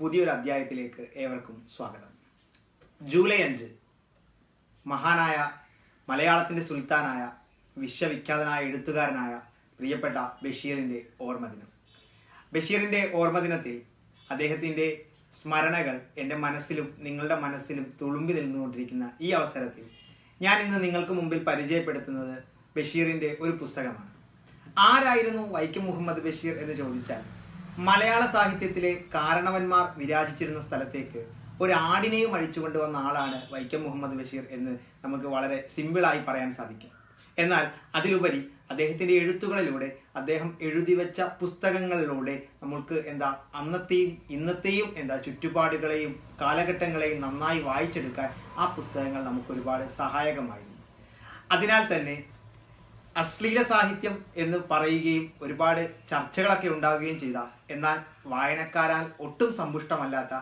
പുതിയൊരു അധ്യായത്തിലേക്ക് ഏവർക്കും സ്വാഗതം. ജൂലൈ അഞ്ച് മഹാനായ മലയാളത്തിന്റെ സുൽത്താനായ വിശ്വവിഖ്യാതനായ എഴുത്തുകാരനായ പ്രിയപ്പെട്ട ബഷീറിന്റെ ഓർമ്മദിനം. ബഷീറിന്റെ ഓർമ്മദിനത്തിൽ അദ്ദേഹത്തിന്റെ സ്മരണകൾ എന്റെ മനസ്സിലും നിങ്ങളുടെ മനസ്സിലും തുളുമ്പി നിന്നുകൊണ്ടിരിക്കുന്ന ഈ അവസരത്തിൽ ഞാൻ ഇന്ന് നിങ്ങൾക്ക് മുമ്പിൽ പരിചയപ്പെടുത്തുന്നത് ബഷീറിന്റെ ഒരു പുസ്തകമാണ്. ആരായിരുന്നു വൈക്കം മുഹമ്മദ് ബഷീർ എന്ന് ചോദിച്ചാൽ മലയാള സാഹിത്യത്തിലെ കാരണവന്മാർ വിരാജിച്ചിരുന്ന സ്ഥലത്തേക്ക് ഒരു ആടിനെയും അഴിച്ചുകൊണ്ട് വന്ന ആളാണ് വൈക്കം മുഹമ്മദ് ബഷീർ എന്ന് നമുക്ക് വളരെ സിമ്പിളായി പറയാൻ സാധിക്കും. എന്നാൽ അതിലുപരി അദ്ദേഹത്തിന്റെ എഴുത്തുകളിലൂടെ അദ്ദേഹം എഴുതി വെച്ച പുസ്തകങ്ങളിലൂടെ നമ്മൾക്ക് എന്താ അന്നത്തെയും ഇന്നത്തെയും എന്താ ചുറ്റുപാടുകളെയും കാലഘട്ടങ്ങളെയും നന്നായി വായിച്ചെടുക്കാൻ ആ പുസ്തകങ്ങൾ നമുക്ക് ഒരുപാട് സഹായകമായിരുന്നു. അതിനാൽ തന്നെ അശ്ലീല സാഹിത്യം എന്ന് പറയുകയും ഒരുപാട് ചർച്ചകളൊക്കെ ഉണ്ടാവുകയും ചെയ്ത എന്നാൽ വായനക്കാരാൽ ഒട്ടും സമ്പുഷ്ടമല്ലാത്ത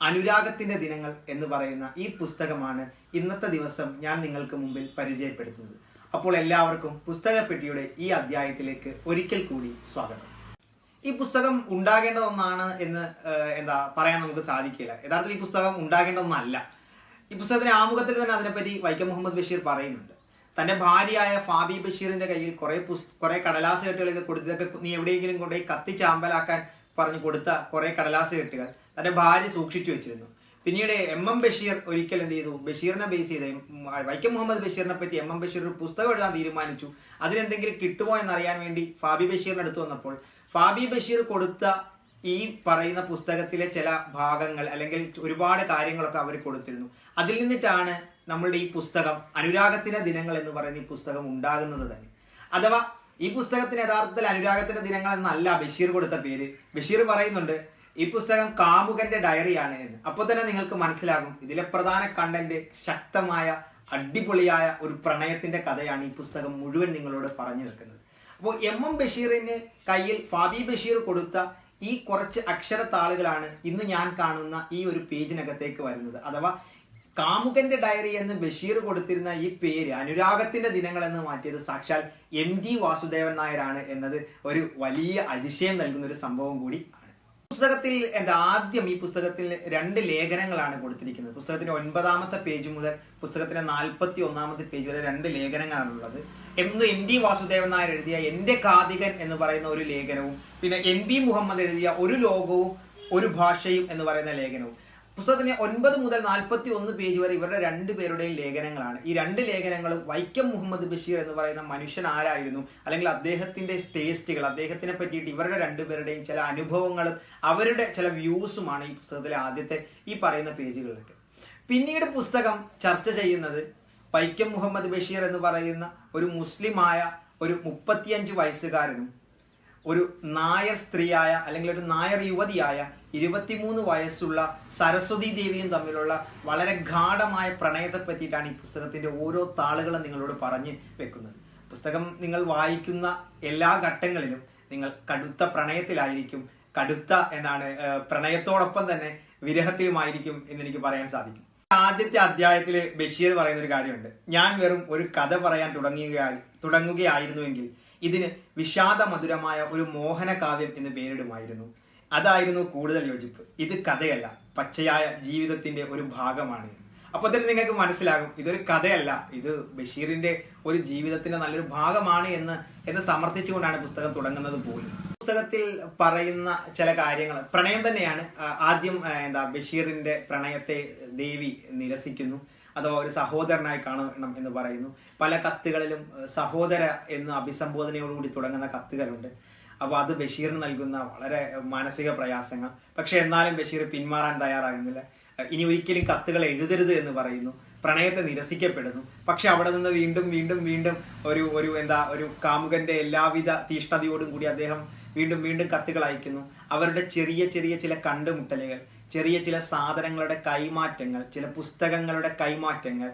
അനുരാഗത്തിന്റെ ദിനങ്ങൾ എന്ന് പറയുന്ന ഈ പുസ്തകമാണ് ഇന്നത്തെ ദിവസം ഞാൻ നിങ്ങൾക്ക് മുമ്പിൽ പരിചയപ്പെടുത്തുന്നത്. അപ്പോൾ എല്ലാവർക്കും പുസ്തകപ്പെട്ടിയുടെ ഈ അധ്യായത്തിലേക്ക് ഒരിക്കൽ കൂടി സ്വാഗതം. ഈ പുസ്തകം ഉണ്ടാകേണ്ട ഒന്നാണ് എന്ന് എന്താ പറയാൻ നമുക്ക് സാധിക്കില്ല. യഥാർത്ഥത്തിൽ ഈ പുസ്തകം ഉണ്ടാകേണ്ട ഒന്നല്ല ഈ പുസ്തകത്തിന്റെ ആമുഖത്തിൽ തന്നെ അതിനെപ്പറ്റി വൈക്കം മുഹമ്മദ് ബഷീർ പറയുന്നുണ്ട്. തന്റെ ഭാര്യയായ ഫാബി ബഷീറിന്റെ കയ്യിൽ കുറെ കുറെ കടലാസ് കെട്ടുകളൊക്കെ കൊടുത്തതൊക്കെ നീ എവിടെയെങ്കിലും കൊണ്ടുപോയി കത്തിച്ചാമ്പലാക്കാൻ പറഞ്ഞു കൊടുത്ത കുറെ കടലാസ് കെട്ടുകൾ തന്റെ ഭാര്യ സൂക്ഷിച്ചു വെച്ചിരുന്നു. പിന്നീട് എം എം ബഷീർ ഒരിക്കൽ എന്ത് ചെയ്തു? ബഷീറിനെ ബേസ് ചെയ്ത് വൈക്കം മുഹമ്മദ് ബഷീറിനെ പറ്റി എം എം ബഷീർ ഒരു പുസ്തകം എഴുതാൻ തീരുമാനിച്ചു. അതിനെന്തെങ്കിലും കിട്ടുമോ എന്നറിയാൻ വേണ്ടി ഫാബി ബഷീറിന് അടുത്ത് വന്നപ്പോൾ ഫാബി ബഷീർ കൊടുത്ത ഈ പറയുന്ന പുസ്തകത്തിലെ ചില ഭാഗങ്ങൾ അല്ലെങ്കിൽ ഒരുപാട് കാര്യങ്ങളൊക്കെ അവർ കൊടുത്തിരുന്നു. അതിൽ നിന്നിട്ടാണ് നമ്മളുടെ ഈ പുസ്തകം അനുരാഗത്തിന്റെ ദിനങ്ങൾ എന്ന് പറയുന്ന ഈ പുസ്തകം ഉണ്ടാകുന്നത് തന്നെ. അഥവാ ഈ പുസ്തകത്തിന് യഥാർത്ഥത്തിൽ അനുരാഗത്തിന്റെ ദിനങ്ങൾ എന്നല്ല ബഷീർ കൊടുത്ത പേര്. ബഷീർ പറയുന്നുണ്ട് ഈ പുസ്തകം കാമുകന്റെ ഡയറിയാണ് എന്ന്. അപ്പോൾ തന്നെ നിങ്ങൾക്ക് മനസ്സിലാകും ഇതിലെ പ്രധാന കണ്ടന്റ് ശക്തമായ അടിപൊളിയായ ഒരു പ്രണയത്തിന്റെ കഥയാണ് ഈ പുസ്തകം മുഴുവൻ നിങ്ങളോട് പറഞ്ഞു വെക്കുന്നത്. അപ്പോൾ എം എം ബഷീറിന് കയ്യിൽ ഫാബി ബഷീർ കൊടുത്ത ഈ കുറച്ച് അക്ഷരത്താളുകളാണ് ഇന്ന് ഞാൻ കാണുന്ന ഈ ഒരു പേജിനകത്തേക്ക് വരുന്നത്. അഥവാ കാമുകന്റെ ഡയറി എന്ന് ബഷീർ കൊടുത്തിരുന്ന ഈ പേര് അനുരാഗത്തിന്റെ ദിനങ്ങൾ എന്ന് മാറ്റിയത് സാക്ഷാൽ എം ജി വാസുദേവൻ നായരാണ് എന്നത് ഒരു വലിയ അതിശയം നൽകുന്ന ഒരു സംഭവം കൂടി ആണ്. പുസ്തകത്തിൽ എന്താ ആദ്യം ഈ പുസ്തകത്തിൽ രണ്ട് ലേഖനങ്ങളാണ് കൊടുത്തിരിക്കുന്നത്. പുസ്തകത്തിന്റെ ഒൻപതാമത്തെ പേജ് മുതൽ പുസ്തകത്തിന്റെ നാൽപ്പത്തി ഒന്നാമത്തെ പേജ് വരെ രണ്ട് ലേഖനങ്ങളാണുള്ളത് എന്ന് എം ഡി വാസുദേവൻ നായർ എഴുതിയ എന്റെ കാതികൻ എന്ന് പറയുന്ന ഒരു ലേഖനവും പിന്നെ എം ബി മുഹമ്മദ് എഴുതിയ ഒരു ലോകവും ഒരു ഭാഷയും എന്ന് പറയുന്ന ലേഖനവും. പുസ്തകത്തിന് ഒൻപത് മുതൽ നാൽപ്പത്തി ഒന്ന് പേജ് വരെ ഇവരുടെ രണ്ട് പേരുടെയും ലേഖനങ്ങളാണ്. ഈ രണ്ട് ലേഖനങ്ങളും വൈക്കം മുഹമ്മദ് ബഷീർ എന്ന് പറയുന്ന മനുഷ്യൻ ആരായിരുന്നു? അല്ലെങ്കിൽ അദ്ദേഹത്തിന്റെ ടേസ്റ്റുകൾ അദ്ദേഹത്തിനെ പറ്റിയിട്ട് ഇവരുടെ രണ്ടുപേരുടെയും ചില അനുഭവങ്ങളും അവരുടെ ചില വ്യൂസുമാണ് ഈ പുസ്തകത്തിലെ ആദ്യത്തെ ഈ പറയുന്ന പേജുകളിലൊക്കെ. പിന്നീട് പുസ്തകം ചർച്ച ചെയ്യുന്നത് വൈക്കം മുഹമ്മദ് ബഷീർ എന്ന് പറയുന്ന ഒരു മുസ്ലിമായ ഒരു മുപ്പത്തിയഞ്ച് വയസ്സുകാരനും ഒരു നായർ സ്ത്രീയായ അല്ലെങ്കിൽ ഒരു നായർ യുവതിയായ ഇരുപത്തിമൂന്ന് വയസ്സുള്ള സരസ്വതി ദേവിയും തമ്മിലുള്ള വളരെ ഗാഠമായ പ്രണയത്തെ പറ്റിയിട്ടാണ് ഈ പുസ്തകത്തിന്റെ ഓരോ താളുകളും നിങ്ങളോട് പറഞ്ഞ് വെക്കുന്നത്. പുസ്തകം നിങ്ങൾ വായിക്കുന്ന എല്ലാ ഘട്ടങ്ങളിലും നിങ്ങൾ കടുത്ത പ്രണയത്തിലായിരിക്കും കടുത്ത എന്നാണ് പ്രണയത്തോടൊപ്പം തന്നെ വിരഹത്തിലുമായിരിക്കും എന്ന് എനിക്ക് പറയാൻ സാധിക്കും. ആദ്യത്തെ അധ്യായത്തിൽ ബഷീർ പറയുന്ന ഒരു കാര്യമുണ്ട്. ഞാൻ വെറും ഒരു കഥ പറയാൻ തുടങ്ങുകയായി തുടങ്ങുകയായിരുന്നുവെങ്കിൽ ഇതിന് വിഷാദമധുരമായ ഒരു മോഹന കാവ്യം എന്ന് പേരിടുമായിരുന്നു. അതായിരുന്നു കൂടുതൽ യോജിപ്പ്. ഇത് കഥയല്ല പച്ചയായ ജീവിതത്തിന്റെ ഒരു ഭാഗമാണ്. അപ്പോൾ തന്നെ നിങ്ങൾക്ക് മനസ്സിലാകും ഇതൊരു കഥയല്ല. ഇത് ബഷീറിന്റെ ഒരു ജീവിതത്തിന്റെ നല്ലൊരു ഭാഗമാണ് എന്ന് എന്ന് സമർത്ഥിച്ചുകൊണ്ടാണ് പുസ്തകം തുടങ്ങുന്നത് പോലും. പുസ്തകത്തിൽ പറയുന്ന ചില കാര്യങ്ങൾ പ്രണയം തന്നെയാണ്. ആദ്യം എന്താ ബഷീറിന്റെ പ്രണയത്തെ ദേവി നിരസിക്കുന്നു. അഥവാ ഒരു സഹോദരനായി കാണണം എന്ന് പറയുന്നു. പല കത്തുകളിലും സഹോദര എന്ന് അഭിസംബോധനയോടുകൂടി തുടങ്ങുന്ന കത്തുകളുണ്ട്. അപ്പോൾ അത് ബഷീറിന് നൽകുന്ന വളരെ മാനസിക പ്രയാസങ്ങൾ. പക്ഷേ എന്നാലും ബഷീർ പിന്മാറാൻ തയ്യാറാകുന്നില്ല. ഇനി ഒരിക്കലും കത്തുകൾ എഴുതരുത് എന്ന് പറയുന്നു. പ്രണയത്തെ നിരസിക്കപ്പെടുന്നു. പക്ഷെ അവിടെ നിന്ന് വീണ്ടും വീണ്ടും വീണ്ടും ഒരു ഒരു എന്താ ഒരു കാമുകന്റെ എല്ലാവിധ തീഷ്ണതയോടും കൂടി അദ്ദേഹം വീണ്ടും വീണ്ടും കത്തുകൾ അയക്കുന്നു. അവരുടെ ചെറിയ ചെറിയ ചില കണ്ടുമുട്ടലുകൾ. ചെറിയ ചില സാധനങ്ങളുടെ കൈമാറ്റങ്ങൾ ചില പുസ്തകങ്ങളുടെ കൈമാറ്റങ്ങൾ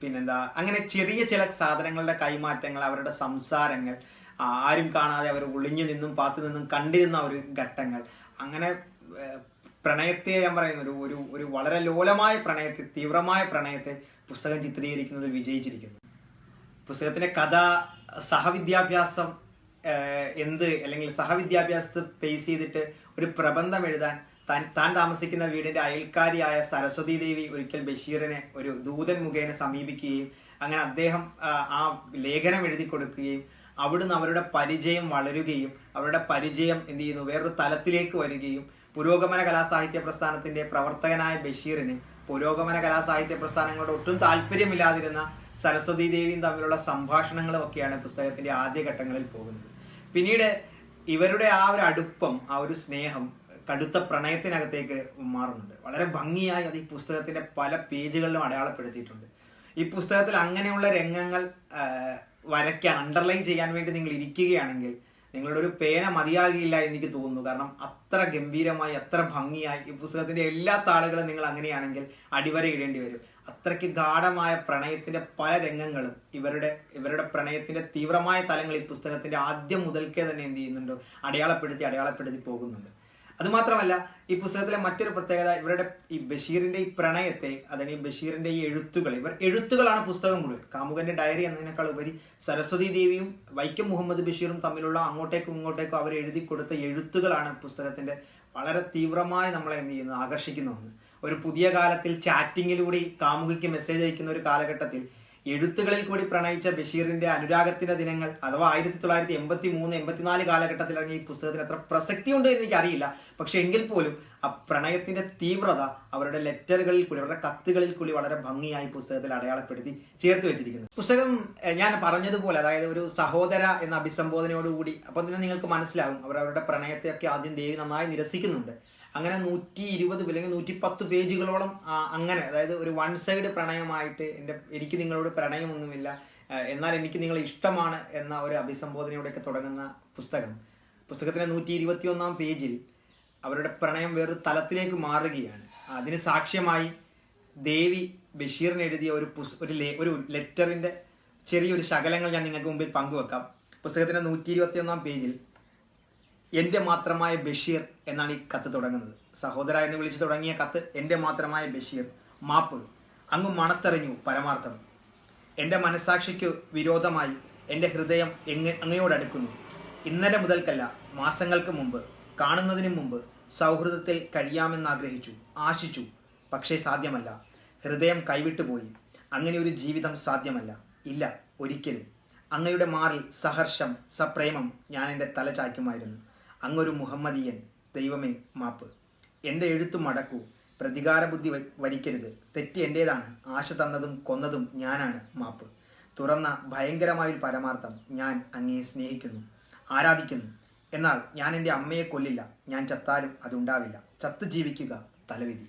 പിന്നെന്താ അങ്ങനെ ചെറിയ ചില സാധനങ്ങളുടെ കൈമാറ്റങ്ങൾ അവരുടെ സംസാരങ്ങൾ ആരും കാണാതെ അവർ ഒളിഞ്ഞു നിന്നും പാത്തു നിന്നും കണ്ടിരുന്ന ഒരു ഘട്ടങ്ങൾ. അങ്ങനെ പ്രണയത്തെ ഞാൻ പറയുന്ന ഒരു ഒരു ഒരു വളരെ ലോലമായ പ്രണയത്തെ തീവ്രമായ പ്രണയത്തെ പുസ്തകം ചിത്രീകരിക്കുന്നതിൽ വിജയിച്ചിരിക്കുന്നു. പുസ്തകത്തിന്റെ കഥ സഹവിദ്യാഭ്യാസം എന്ത് അല്ലെങ്കിൽ സഹവിദ്യാഭ്യാസത്തെ ബേസ് ചെയ്തിട്ട് ഒരു പ്രബന്ധം എഴുതാൻ താൻ താമസിക്കുന്ന വീടിന്റെ അയൽക്കാരിയായ സരസ്വതി ദേവി ഒരിക്കൽ ബഷീറിനെ ഒരു ദൂതൻ മുഖേന സമീപിക്കുകയും അങ്ങനെ അദ്ദേഹം ആ ലേഖനം എഴുതി കൊടുക്കുകയും അവിടുന്ന് അവരുടെ പരിചയം വളരുകയും അവരുടെ പരിചയം എന്ത് ചെയ്യുന്നു? വേറൊരു തലത്തിലേക്ക് വരികയും പുരോഗമന കലാസാഹിത്യ പ്രസ്ഥാനത്തിന്റെ പ്രവർത്തകനായ ബഷീറിന് പുരോഗമന കലാസാഹിത്യ പ്രസ്ഥാനങ്ങളോട് ഒട്ടും താല്പര്യമില്ലാതിരുന്ന സരസ്വതി ദേവിയും തമ്മിലുള്ള സംഭാഷണങ്ങളും ഒക്കെയാണ് പുസ്തകത്തിന്റെ ആദ്യഘട്ടങ്ങളിൽ പോകുന്നത്. പിന്നീട് ഇവരുടെ ആ ഒരു അടുപ്പം ആ ഒരു സ്നേഹം കടുത്ത പ്രണയത്തിനകത്തേക്ക് മാറുന്നുണ്ട്. വളരെ ഭംഗിയായി അത് ഈ പുസ്തകത്തിന്റെ പല പേജുകളിലും അടയാളപ്പെടുത്തിയിട്ടുണ്ട്. ഈ പുസ്തകത്തിൽ അങ്ങനെയുള്ള രംഗങ്ങൾ വരയ്ക്കാൻ അണ്ടർലൈൻ ചെയ്യാൻ വേണ്ടി നിങ്ങൾ ഇരിക്കുകയാണെങ്കിൽ നിങ്ങളുടെ ഒരു പേന മതിയാകില്ല എനിക്ക് തോന്നുന്നു. കാരണം അത്ര ഗംഭീരമായി അത്ര ഭംഗിയായി ഈ പുസ്തകത്തിന്റെ എല്ലാ താളുകളും നിങ്ങൾ അങ്ങനെയാണെങ്കിൽ അടിവര ഇടേണ്ടി വരും. അത്രയ്ക്ക് ഗാഠമായ പ്രണയത്തിന്റെ പല രംഗങ്ങളും ഇവരുടെ ഇവരുടെ പ്രണയത്തിന്റെ തീവ്രമായ തലങ്ങൾ ഈ പുസ്തകത്തിന്റെ ആദ്യം മുതൽക്കേ തന്നെ എന്ത് ചെയ്യുന്നുണ്ട്? അടയാളപ്പെടുത്തി അടയാളപ്പെടുത്തി പോകുന്നുണ്ട്. അതുമാത്രമല്ല ഈ പുസ്തകത്തിലെ മറ്റൊരു പ്രത്യേകത ഇവരുടെ ഈ ബഷീറിന്റെ ഈ പ്രണയത്തെ അല്ലെങ്കിൽ ബഷീറിന്റെ ഈ എഴുത്തുകൾ ഇവർ എഴുത്തുകളാണ് പുസ്തകം മുഴുവൻ. കാമുകന്റെ ഡയറി എന്നതിനേക്കാൾ ഉപരി സരസ്വതി ദേവിയും വൈക്കം മുഹമ്മദ് ബഷീറും തമ്മിലുള്ള അങ്ങോട്ടേക്കും ഇങ്ങോട്ടേക്കും അവർ എഴുതി കൊടുത്ത എഴുത്തുകളാണ് പുസ്തകത്തിന്റെ വളരെ തീവ്രമായി നമ്മളെ എന്ത് ചെയ്യുന്നത്? ആകർഷിക്കുന്ന ഒന്ന്. ഒരു പുതിയ കാലത്തിൽ ചാറ്റിങ്ങിലൂടെ കാമുകിക്ക് മെസ്സേജ് അയക്കുന്ന ഒരു കാലഘട്ടത്തിൽ എഴുത്തുകളിൽ കൂടി പ്രണയിച്ച ബഷീറിന്റെ അനുരാഗത്തിന്റെ ദിനങ്ങൾ അഥവാ ആയിരത്തി തൊള്ളായിരത്തി എൺപത്തി മൂന്ന് എൺപത്തിനാല് കാലഘട്ടത്തിൽ ഇറങ്ങിയ ഈ പുസ്തകത്തിന് എത്ര പ്രസക്തി ഉണ്ട് എന്ന് എനിക്കറിയില്ല. പക്ഷെ എങ്കിൽ പോലും ആ പ്രണയത്തിന്റെ തീവ്രത അവരുടെ ലെറ്ററുകളിൽ കൂടി അവരുടെ കത്തുകളിൽ കൂടി വളരെ ഭംഗിയായി പുസ്തകത്തിൽ അടയാളപ്പെടുത്തി ചേർത്ത് വെച്ചിരിക്കുന്നു. പുസ്തകം ഞാൻ പറഞ്ഞതുപോലെ അതായത് ഒരു സഹോദര എന്ന അഭിസംബോധനയോടുകൂടി അപ്പം തന്നെ നിങ്ങൾക്ക് മനസ്സിലാകും അവർ അവരുടെ പ്രണയത്തെയൊക്കെ ആദ്യം ദേവി നന്നായി നിരസിക്കുന്നുണ്ട്. അങ്ങനെ നൂറ്റി ഇരുപത് അല്ലെങ്കിൽ നൂറ്റി പത്ത് പേജുകളോളം അങ്ങനെ അതായത് ഒരു വൺ സൈഡ് പ്രണയമായിട്ട് എന്റെ എനിക്ക് നിങ്ങളോട് പ്രണയമൊന്നുമില്ല എന്നാൽ എനിക്ക് നിങ്ങളെ ഇഷ്ടമാണ് എന്ന ഒരു അഭിസംബോധനയോടെയൊക്കെ തുടങ്ങുന്ന പുസ്തകം. പുസ്തകത്തിന്റെ നൂറ്റി ഇരുപത്തി ഒന്നാം പേജിൽ അവരുടെ പ്രണയം വേറൊരു തലത്തിലേക്ക് മാറുകയാണ്. അതിന് സാക്ഷ്യമായി ദേവി ബഷീറിന് എഴുതിയ ഒരു പുസ് ഒരു ലേ ഒരു ലെറ്ററിന്റെ ചെറിയൊരു ശകലങ്ങൾ ഞാൻ നിങ്ങൾക്ക് മുമ്പിൽ പങ്കുവെക്കാം. പുസ്തകത്തിന്റെ നൂറ്റി ഇരുപത്തി ഒന്നാം പേജിൽ എന്റെ മാത്രമായ ബഷീർ എന്നാണ് ഈ കത്ത് തുടങ്ങുന്നത്. സഹോദര എന്ന് വിളിച്ചു തുടങ്ങിയ കത്ത് എന്റെ മാത്രമായ ബഷീർ. മാപ്പ്. അങ്ങ് മണത്തെറിഞ്ഞു പരമാർത്ഥം. എന്റെ മനസാക്ഷിക്ക് വിരോധമായി എന്റെ ഹൃദയം എങ്ങ അങ്ങയോടടുക്കുന്നു. ഇന്നലെ മുതൽക്കല്ല മാസങ്ങൾക്ക് മുമ്പ് കാണുന്നതിന് മുമ്പ് സൗഹൃദത്തിൽ കഴിയാമെന്ന് ആഗ്രഹിച്ചു ആശിച്ചു. പക്ഷേ സാധ്യമല്ല. ഹൃദയം കൈവിട്ടുപോയി അങ്ങനെ ഒരു ജീവിതം സാധ്യമല്ല. ഇല്ല ഒരിക്കലും. അങ്ങയുടെ മാറിൽ സഹർഷം സപ്രേമം ഞാൻ എന്റെ തല ചായ്ക്കുമായിരുന്നു. അങ്ങൊരു മുഹമ്മദിയൻ ദൈവമേ മാപ്പ്. എന്റെ എഴുത്തു മടക്കൂ പ്രതികാരബുദ്ധി വരിക്കരുത്. തെറ്റ് എന്റേതാണ് ആശ തന്നതും കൊന്നതും ഞാനാണ് മാപ്പ്. തുറന്ന ഭയങ്കരമായൊരു പരമാർത്ഥം ഞാൻ അങ്ങയെ സ്നേഹിക്കുന്നു ആരാധിക്കുന്നു. എന്നാൽ ഞാൻ എന്റെ അമ്മയെ കൊല്ലില്ല ഞാൻ ചത്താലും അതുണ്ടാവില്ല. ചത്തു ജീവിക്കുക തലവിധി.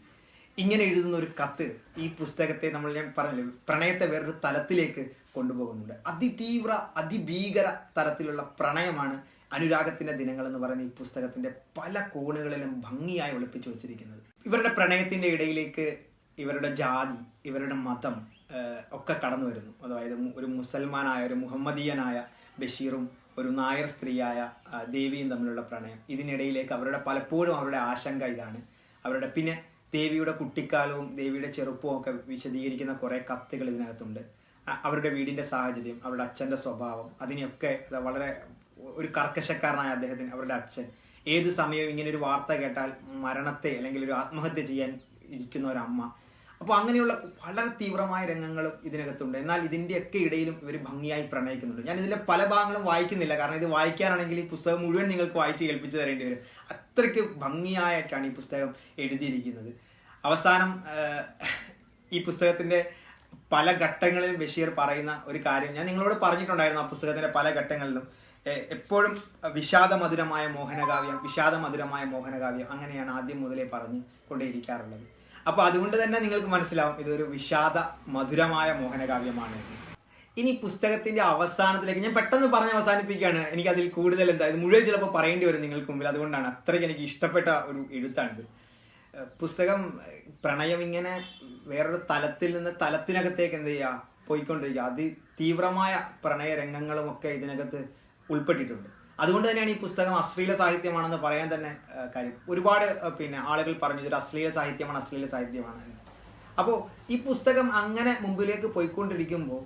ഇങ്ങനെ എഴുതുന്ന ഒരു കത്ത് ഈ പുസ്തകത്തെ നമ്മൾ ഞാൻ പറഞ്ഞില്ലേ പ്രണയത്തെ വേറൊരു തലത്തിലേക്ക് കൊണ്ടുപോകുന്നുണ്ട്. അതിതീവ്ര അതിഭീകര തരത്തിലുള്ള പ്രണയമാണ് അനുരാഗത്തിന്റെ ദിനങ്ങൾ എന്ന് പറയുന്ന ഈ പുസ്തകത്തിന്റെ പല കോണുകളിലും ഭംഗിയായി ഒളിപ്പിച്ചു വെച്ചിരിക്കുന്നത്. ഇവരുടെ പ്രണയത്തിന്റെ ഇടയിലേക്ക് ഇവരുടെ ജാതി ഇവരുടെ മതം ഒക്കെ കടന്നു വരുന്നു. അതായത് ഒരു മുസൽമാനായ ഒരു മുഹമ്മദീയനായ ബഷീറും ഒരു നായർ സ്ത്രീയായ ദേവിയും തമ്മിലുള്ള പ്രണയം. ഇതിനിടയിലേക്ക് അവരുടെ പലപ്പോഴും അവരുടെ ആശങ്ക ഇതാണ്. അവരുടെ പിന്നെ ദേവിയുടെ കുട്ടിക്കാലവും ദേവിയുടെ ചെറുപ്പവും ഒക്കെ വിശദീകരിക്കുന്ന കുറേ കത്തുകൾ ഇതിനകത്തുണ്ട്. അവരുടെ വീടിന്റെ സാഹചര്യം അവരുടെ അച്ഛന്റെ സ്വഭാവം അതിനെയൊക്കെ വളരെ ഒരു കർക്കശക്കാരനായ അദ്ദേഹത്തിന് അവരുടെ അച്ഛൻ. ഏത് സമയവും ഇങ്ങനെ ഒരു വാർത്ത കേട്ടാൽ മരണത്തെ അല്ലെങ്കിൽ ഒരു ആത്മഹത്യ ചെയ്യാൻ ഇരിക്കുന്ന ഒരു അമ്മ അപ്പോൾ അങ്ങനെയുള്ള വളരെ തീവ്രമായ രംഗങ്ങളും ഇതിനകത്തുണ്ട്. എന്നാൽ ഇതിന്റെയൊക്കെ ഇടയിലും ഇവർ ഭംഗിയായി പ്രണയിക്കുന്നുണ്ട്. ഞാൻ ഇതിലെ പല ഭാഗങ്ങളും വായിക്കുന്നില്ല. കാരണം ഇത് വായിക്കാനാണെങ്കിൽ ഈ പുസ്തകം മുഴുവൻ നിങ്ങൾക്ക് വായിച്ച് കേൾപ്പിച്ചു തരേണ്ടി വരും. അത്രയ്ക്ക് ഭംഗിയായിട്ടാണ് ഈ പുസ്തകം എഴുതിയിരിക്കുന്നത്. അവസാനം ഈ പുസ്തകത്തിന്റെ പല ഘട്ടങ്ങളിലും ബഷീർ പറയുന്ന ഒരു കാര്യം ഞാൻ നിങ്ങളോട് പറഞ്ഞിട്ടുണ്ടായിരുന്നു ആ പുസ്തകത്തിന്റെ പല ഘട്ടങ്ങളിലും. എപ്പോഴും വിഷാദമധുരമായ മോഹനകാവ്യം വിഷാദമധുരമായ മോഹനകാവ്യം അങ്ങനെയാണ് ആദ്യം മുതലേ പറഞ്ഞ് കൊണ്ടേയിരിക്കാറുള്ളത്. അപ്പൊ അതുകൊണ്ട് തന്നെ നിങ്ങൾക്ക് മനസ്സിലാവും ഇതൊരു വിഷാദ മധുരമായ മോഹനകാവ്യമാണ്. ഇനി പുസ്തകത്തിന്റെ അവസാനത്തിലേക്ക് ഞാൻ പെട്ടെന്ന് പറഞ്ഞ് അവസാനിപ്പിക്കുകയാണ്. എനിക്ക് അതിൽ കൂടുതൽ എന്താ ഇത് മുഴുവൻ ചിലപ്പോൾ പറയേണ്ടി വരും നിങ്ങൾക്ക് മുമ്പിൽ. അതുകൊണ്ടാണ് അത്രയ്ക്ക് എനിക്ക് ഇഷ്ടപ്പെട്ട ഒരു എഴുത്താണിത്. പുസ്തകം പ്രണയം ഇങ്ങനെ വേറൊരു തലത്തിൽ നിന്ന് തലത്തിനകത്തേക്ക് എന്ത് ചെയ്യുക? പോയിക്കൊണ്ടിരിക്കുക. അതി തീവ്രമായ പ്രണയ രംഗങ്ങളും ഒക്കെ ഇതിനകത്ത് ഉൾപ്പെട്ടിട്ടുണ്ട്. അതുകൊണ്ട് തന്നെയാണ് ഈ പുസ്തകം അശ്ലീല സാഹിത്യമാണെന്ന് പറയാൻ തന്നെ കാര്യം. ഒരുപാട് പിന്നെ ആളുകൾ പറഞ്ഞു ഇതൊരു അശ്ലീല സാഹിത്യമാണ് അശ്ലീല സാഹിത്യമാണ് അപ്പോൾ ഈ പുസ്തകം അങ്ങനെ മുമ്പിലേക്ക് പോയിക്കൊണ്ടിരിക്കുമ്പോൾ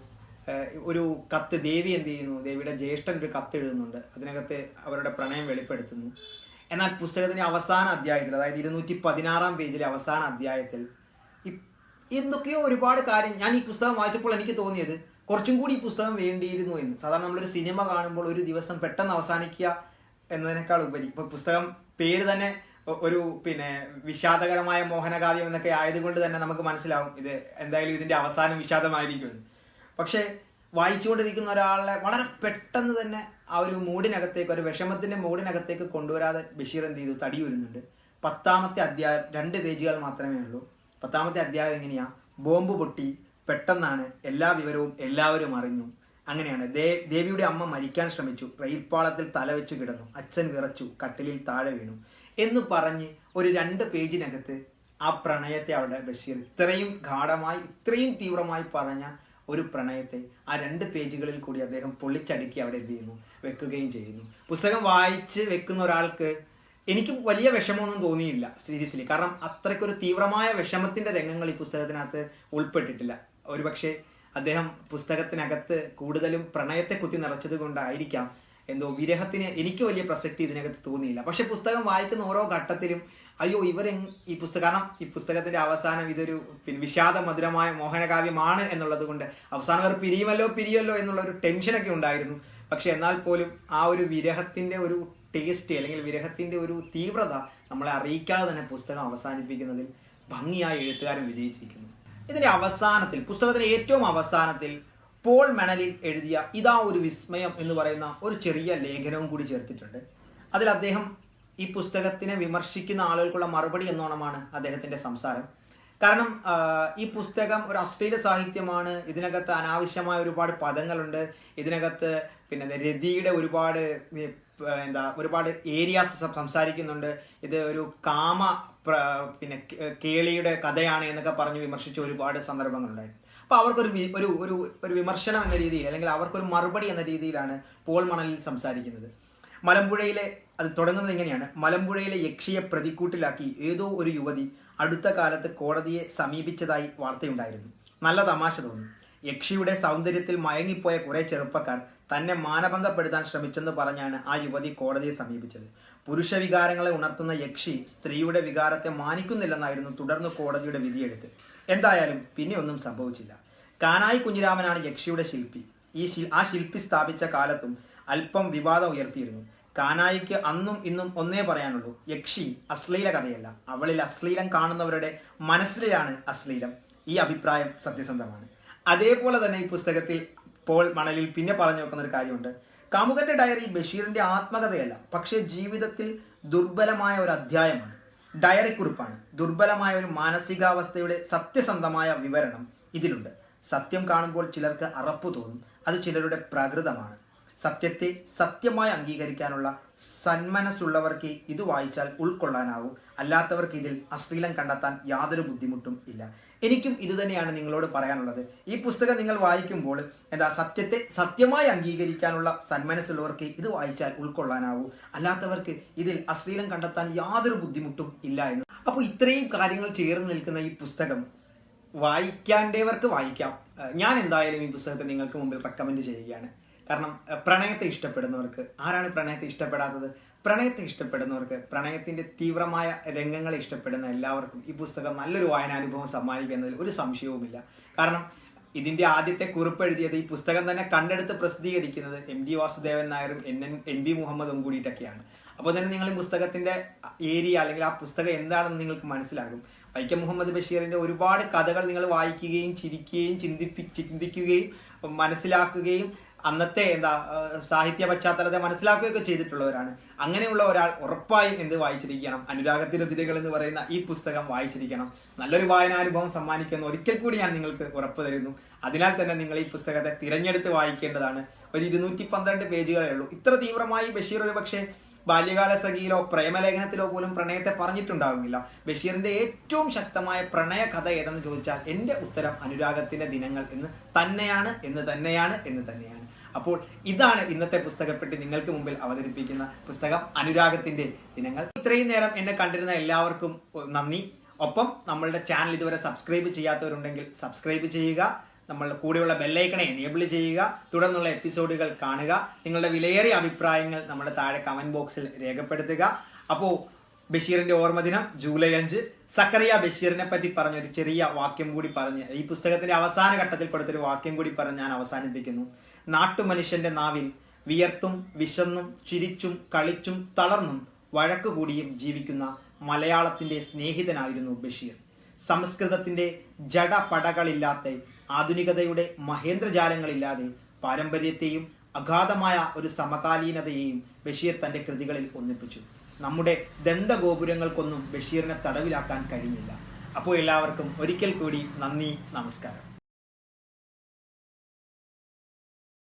ഒരു കത്ത് ദേവി എന്ത് ചെയ്യുന്നു? ദേവിയുടെ ജ്യേഷ്ഠൻ ഒരു കത്ത് എഴുതുന്നുണ്ട്. അതിനകത്ത് അവരുടെ പ്രണയം വെളിപ്പെടുത്തുന്നു. എന്നാൽ പുസ്തകത്തിന്റെ അവസാന അധ്യായത്തിൽ അതായത് ഇരുന്നൂറ്റി പതിനാറാം പേജിലെ അവസാന അധ്യായത്തിൽ എന്തൊക്കെയോ ഒരുപാട് കാര്യം ഞാൻ ഈ പുസ്തകം വായിച്ചപ്പോൾ എനിക്ക് തോന്നിയത് കുറച്ചും കൂടി ഈ പുസ്തകം വേണ്ടിയിരുന്നു എന്ന്. സാധാരണ നമ്മളൊരു സിനിമ കാണുമ്പോൾ ഒരു ദിവസം പെട്ടെന്ന് അവസാനിക്കുക എന്നതിനേക്കാൾ ഉപരി. ഇപ്പൊ പുസ്തകം പേര് തന്നെ ഒരു പിന്നെ വിഷാദകരമായ മോഹനകാവ്യം എന്നൊക്കെ ആയതുകൊണ്ട് തന്നെ നമുക്ക് മനസ്സിലാവും ഇത് എന്തായാലും ഇതിന്റെ അവസാനം വിഷാദമായിരിക്കുമെന്ന് പക്ഷേ വായിച്ചുകൊണ്ടിരിക്കുന്ന ഒരാളെ വളരെ പെട്ടെന്ന് തന്നെ ആ ഒരു മൂടിനകത്തേക്ക് ഒരു വിഷമത്തിന്റെ മൂടിനകത്തേക്ക് കൊണ്ടുവരാതെ ബഷീർ എന്ത് ചെയ്തു? തടി വരുന്നുണ്ട് പത്താമത്തെ അധ്യായം രണ്ട് പേജുകൾ മാത്രമേ ഉള്ളൂ. പത്താമത്തെ അധ്യായം എങ്ങനെയാ? ബോംബ് പൊട്ടി പെട്ടെന്നാണ് എല്ലാ വിവരവും എല്ലാവരും അറിഞ്ഞു. അങ്ങനെയാണ്. ദേ ദേവിയുടെ അമ്മ മരിക്കാൻ ശ്രമിച്ചു. റെയിൽപ്പാളത്തിൽ തലവെച്ച് കിടന്നു. അച്ഛൻ വിറച്ചു. കട്ടിലിൽ താഴെ വീണു. എന്ന് പറഞ്ഞ് ഒരു രണ്ട് പേജിനകത്ത് ആ പ്രണയത്തെ അവിടെ ബഷീർ ഇത്രയും ഗാഠമായി ഇത്രയും തീവ്രമായി പറഞ്ഞ ഒരു പ്രണയത്തെ ആ രണ്ട് പേജുകളിൽ കൂടി അദ്ദേഹം പൊളിച്ചടുക്കി അവിടെ എന്ത് ചെയ്യുന്നു? വെക്കുകയും ചെയ്യുന്നു. പുസ്തകം വായിച്ച് വെക്കുന്ന ഒരാൾക്ക് എനിക്ക് വലിയ വിഷമമൊന്നും തോന്നിയില്ല സീരിയസ്ലി. കാരണം അത്രയ്ക്കൊരു തീവ്രമായ വിഷമത്തിന്റെ രംഗങ്ങൾ ഈ പുസ്തകത്തിനകത്ത് ഉൾപ്പെട്ടിട്ടില്ല. ഒരുപക്ഷെ അദ്ദേഹം പുസ്തകത്തിനകത്ത് കൂടുതലും പ്രണയത്തെ കുത്തി നിറച്ചത് കൊണ്ടായിരിക്കാം എന്തോ വിരഹത്തിന് എനിക്ക് വലിയ പ്രസക്തി ഇതിനകത്ത് തോന്നിയില്ല. പക്ഷെ പുസ്തകം വായിക്കുന്ന ഓരോ ഘട്ടത്തിലും അയ്യോ ഇവർ ഈ പുസ്തകം കാരണം ഈ പുസ്തകത്തിന്റെ അവസാനം ഇതൊരു പിന്നെ വിഷാദ മധുരമായ മോഹനകാവ്യമാണ് എന്നുള്ളത് കൊണ്ട് അവസാനം അവർ പിരിയുമല്ലോ പിരിയല്ലോ എന്നുള്ള ഒരു ടെൻഷനൊക്കെ ഉണ്ടായിരുന്നു. പക്ഷെ എന്നാൽ പോലും ആ ഒരു വിരഹത്തിന്റെ ഒരു ടേസ്റ്റ് അല്ലെങ്കിൽ വിരഹത്തിന്റെ ഒരു തീവ്രത നമ്മളെ അറിയിക്കാതെ തന്നെ പുസ്തകം അവസാനിപ്പിക്കുന്നതിൽ ഭംഗിയായി എഴുത്തുകാരൻ വിജയിച്ചിരിക്കുന്നു. ഇതിന്റെ അവസാനത്തിൽ പുസ്തകത്തിന്റെ ഏറ്റവും അവസാനത്തിൽ പോൾ മെണലിൻ എഴുതിയ ഇതാ ഒരു വിസ്മയം എന്ന് പറയുന്ന ഒരു ചെറിയ ലേഖനവും കൂടി ചേർത്തിട്ടുണ്ട്. അതിൽ അദ്ദേഹം ഈ പുസ്തകത്തിനെ വിമർശിക്കുന്ന ആളുകൾക്കുള്ള മറുപടി എന്നോണമാണ് അദ്ദേഹത്തിന്റെ സംസാരം. കാരണം ഈ പുസ്തകം ഒരു അശ്ലീല സാഹിത്യമാണ്. ഇതിനകത്ത് അനാവശ്യമായ ഒരുപാട് പദങ്ങളുണ്ട്. ഇതിനകത്ത് പിന്നെ രതിയുടെ ഒരുപാട് എന്താ ഒരുപാട് ഏരിയാസ് സംസാരിക്കുന്നുണ്ട്. ഇത് ഒരു കാമ പിന്നെ കേളിയുടെ കഥയാണ് എന്നൊക്കെ പറഞ്ഞ് വിമർശിച്ച ഒരുപാട് സന്ദർഭങ്ങളുണ്ടായിരുന്നു അപ്പൊ അവർക്കൊരു ഒരു ഒരു ഒരു വിമർശനം എന്ന രീതിയിൽ അല്ലെങ്കിൽ അവർക്കൊരു മറുപടി എന്ന രീതിയിലാണ് പോൾ മണലിൽ സംസാരിക്കുന്നത്. മലമ്പുഴയിലെ അത് തുടങ്ങുന്നത് ഇങ്ങനെയാണ് മലമ്പുഴയിലെ യക്ഷിയെ പ്രതിക്കൂട്ടിലാക്കി ഏതോ ഒരു യുവതി അടുത്ത കാലത്ത് കോടതിയെ സമീപിച്ചതായി വാർത്തയുണ്ടായിരുന്നു. നല്ല തമാശ തോന്നി. യക്ഷിയുടെ സൗന്ദര്യത്തിൽ മയങ്ങിപ്പോയ കുറെ ചെറുപ്പക്കാർ തന്നെ മാനഭംഗപ്പെടുത്താൻ ശ്രമിച്ചെന്ന് പറഞ്ഞാണ് ആ യുവതി കോടതിയെ സമീപിച്ചത്. പുരുഷ വികാരങ്ങളെ ഉണർത്തുന്ന യക്ഷി സ്ത്രീയുടെ വികാരത്തെ മാനിക്കുന്നില്ലെന്നായിരുന്നു തുടർന്ന് കോടതിയുടെ വിധിയെടുത്ത് എന്തായാലും പിന്നെ ഒന്നും സംഭവിച്ചില്ല. കാനായി കുഞ്ഞിരാമനാണ് യക്ഷിയുടെ ശില്പി. ഈ ആ ശില്പി സ്ഥാപിച്ച കാലത്തും അല്പം വിവാദം ഉയർത്തിയിരുന്നു. കാനായിക്ക് അന്നും ഇന്നും ഒന്നേ പറയാനുള്ളൂ യക്ഷി അശ്ലീല കഥയല്ല. അവളിൽ അശ്ലീലം കാണുന്നവരുടെ മനസ്സിലാണ് അശ്ലീലം. ഈ അഭിപ്രായം സത്യസന്ധമാണ്. അതേപോലെ തന്നെ ഈ പുസ്തകത്തിൽ പോൾ മണലിൽ പിന്നെ പറഞ്ഞു വെക്കുന്ന ഒരു കാര്യമുണ്ട്. കാമുകന്റെ ഡയറി ബഷീറിന്റെ ആത്മകഥയല്ല പക്ഷേ ജീവിതത്തിൽ ദുർബലമായ ഒരു അധ്യായമാണ്. ഡയറി കുറിപ്പാണ്. ദുർബലമായ ഒരു മാനസികാവസ്ഥയുടെ സത്യസന്ധമായ വിവരണം ഇതിലുണ്ട്. സത്യം കാണുമ്പോൾ ചിലർക്ക് അറപ്പ് തോന്നും. അത് ചിലരുടെ പ്രകൃതമാണ്. സത്യത്തെ സത്യമായി അംഗീകരിക്കാനുള്ള സന്മനസ്സുള്ളവർക്ക് ഇത് വായിച്ചാൽ ഉൾക്കൊള്ളാനാവും അല്ലാത്തവർക്ക് ഇതിൽ അശ്ലീലം കണ്ടെത്താൻ യാതൊരു ബുദ്ധിമുട്ടും ഇല്ല. എനിക്കും ഇത് തന്നെയാണ് നിങ്ങളോട് പറയാനുള്ളത്. ഈ പുസ്തകം നിങ്ങൾ വായിക്കുമ്പോൾ എന്താ സത്യത്തെ സത്യമായി അംഗീകരിക്കാനുള്ള സന്മനസ്സുള്ളവർക്ക് ഇത് വായിച്ചാൽ ഉൾക്കൊള്ളാനാവൂ അല്ലാത്തവർക്ക് ഇതിൽ അശ്ലീലം കണ്ടെത്താൻ യാതൊരു ബുദ്ധിമുട്ടും ഇല്ല എന്ന്. അപ്പോൾ ഇത്രയും കാര്യങ്ങൾ ചേർന്ന് നിൽക്കുന്ന ഈ പുസ്തകം വായിക്കാണ്ടേവർക്ക് വായിക്കാം. ഞാൻ എന്തായാലും ഈ പുസ്തകത്തെ നിങ്ങൾക്ക് മുമ്പിൽ റെക്കമെൻഡ് ചെയ്യുകയാണ്. കാരണം പ്രണയത്തെ ഇഷ്ടപ്പെടുന്നവർക്ക് ആരാണ് പ്രണയത്തെ ഇഷ്ടപ്പെടാത്തത്? പ്രണയത്തെ ഇഷ്ടപ്പെടുന്നവർക്ക് പ്രണയത്തിന്റെ തീവ്രമായ രംഗങ്ങളെ ഇഷ്ടപ്പെടുന്ന എല്ലാവർക്കും ഈ പുസ്തകം നല്ലൊരു വായനാനുഭവം സമ്മാനിക്കുന്നതിൽ ഒരു സംശയവുമില്ല. കാരണം ഇതിന്റെ ആദ്യത്തെ കുറിപ്പ് എഴുതിയത് ഈ പുസ്തകം തന്നെ കണ്ടെടുത്ത് പ്രസിദ്ധീകരിക്കുന്നത് എം ഡി വാസുദേവൻ നായരും എൻ എൻ എൻ ബി മുഹമ്മദും കൂടിയിട്ടൊക്കെയാണ്. അപ്പോൾ തന്നെ നിങ്ങൾ ഈ പുസ്തകത്തിന്റെ ഏരിയ അല്ലെങ്കിൽ ആ പുസ്തകം എന്താണെന്ന് നിങ്ങൾക്ക് മനസ്സിലാകും. വൈക്കം മുഹമ്മദ് ബഷീറിന്റെ ഒരുപാട് കഥകൾ നിങ്ങൾ വായിക്കുകയും ചിരിക്കുകയും ചിന്തിപ്പി ചിന്തിക്കുകയും മനസ്സിലാക്കുകയും അന്നത്തെ എന്താ സാഹിത്യ പശ്ചാത്തലത്തെ മനസ്സിലാക്കുകയൊക്കെ ചെയ്തിട്ടുള്ളവരാണ്. അങ്ങനെയുള്ള ഒരാൾ ഉറപ്പായും എന്ത് വായിച്ചിരിക്കണം? അനുരാഗത്തിന്റെ തിരകൾ എന്ന് പറയുന്ന ഈ പുസ്തകം വായിച്ചിരിക്കണം. നല്ലൊരു വായനാനുഭവം സമ്മാനിക്കുന്ന ഒരിക്കൽ കൂടി ഞാൻ നിങ്ങൾക്ക് ഉറപ്പ് തരുന്നു. അതിനാൽ തന്നെ നിങ്ങൾ ഈ പുസ്തകത്തെ തിരഞ്ഞെടുത്ത് വായിക്കേണ്ടതാണ്. ഒരു ഇരുന്നൂറ്റി പന്ത്രണ്ട് പേജുകളേ ഉള്ളൂ. ഇത്ര തീവ്രമായി ബഷീർ ഒരു പക്ഷേ ബാല്യകാല സഖിയിലോ പ്രേമലേഖനത്തിലോ പോലും പ്രണയത്തെ പറഞ്ഞിട്ടുണ്ടാവുന്നില്ല. ബഷീറിന്റെ ഏറ്റവും ശക്തമായ പ്രണയ കഥ ഏതെന്ന് ചോദിച്ചാൽ എന്റെ ഉത്തരം അനുരാഗത്തിന്റെ ദിനങ്ങൾ എന്ന് തന്നെയാണ് എന്ന് തന്നെയാണ് എന്ന് തന്നെയാണ്. അപ്പോൾ ഇതാണ് ഇന്നത്തെ പുസ്തകപ്പെട്ടി നിങ്ങൾക്ക് മുമ്പിൽ അവതരിപ്പിക്കുന്ന പുസ്തകം അനുരാഗത്തിന്റെ ദിനങ്ങൾ. ഇത്രയും നേരം എന്നെ കണ്ടിരുന്ന എല്ലാവർക്കും നന്ദി. ഒപ്പം നമ്മളുടെ ചാനൽ ഇതുവരെ സബ്സ്ക്രൈബ് ചെയ്യാത്തവരുണ്ടെങ്കിൽ സബ്സ്ക്രൈബ് ചെയ്യുക നമ്മളുടെ കൂടെയുള്ള ബെല്ലൈക്കണെ എനേബിൾ ചെയ്യുക തുടർന്നുള്ള എപ്പിസോഡുകൾ കാണുക നിങ്ങളുടെ വിലയേറിയ അഭിപ്രായങ്ങൾ നമ്മുടെ താഴെ കമന്റ് ബോക്സിൽ രേഖപ്പെടുത്തുക. അപ്പോൾ ബഷീറിന്റെ ഓർമ്മദിനം ജൂലൈ അഞ്ച്. സക്കറിയ ബഷീറിനെ പറ്റി പറഞ്ഞ ഒരു ചെറിയ വാക്യം കൂടി പറഞ്ഞ് ഈ പുസ്തകത്തിന്റെ അവസാന ഘട്ടത്തിൽ കൊടുത്തൊരു വാക്യം കൂടി പറഞ്ഞ് ഞാൻ അവസാനിപ്പിക്കുന്നു. നാട്ടുമനുഷ്യന്റെ നാവിൽ വിയർത്തും വിശന്നും ചിരിച്ചും കളിച്ചും തളർന്നും വഴക്കുകൂടിയും ജീവിക്കുന്ന മലയാളത്തിന്റെ സ്നേഹിതനായിരുന്നു ബഷീർ. സംസ്കൃതത്തിന്റെ ജഡപടകളില്ലാത്ത ആധുനികതയുടെ മഹേന്ദ്രജാലങ്ങളില്ലാതെ പാരമ്പര്യത്തെയും അഗാധമായ ഒരു സമകാലീനതയെയും ബഷീർ തന്റെ കൃതികളിൽ ഒന്നിപ്പിച്ചു. നമ്മുടെ ദന്തഗോപുരങ്ങൾക്കൊന്നും ബഷീറിനെ തടവിലാക്കാൻ കഴിഞ്ഞില്ല. അപ്പോൾ എല്ലാവർക്കും ഒരിക്കൽ കൂടി നന്ദി നമസ്കാരം.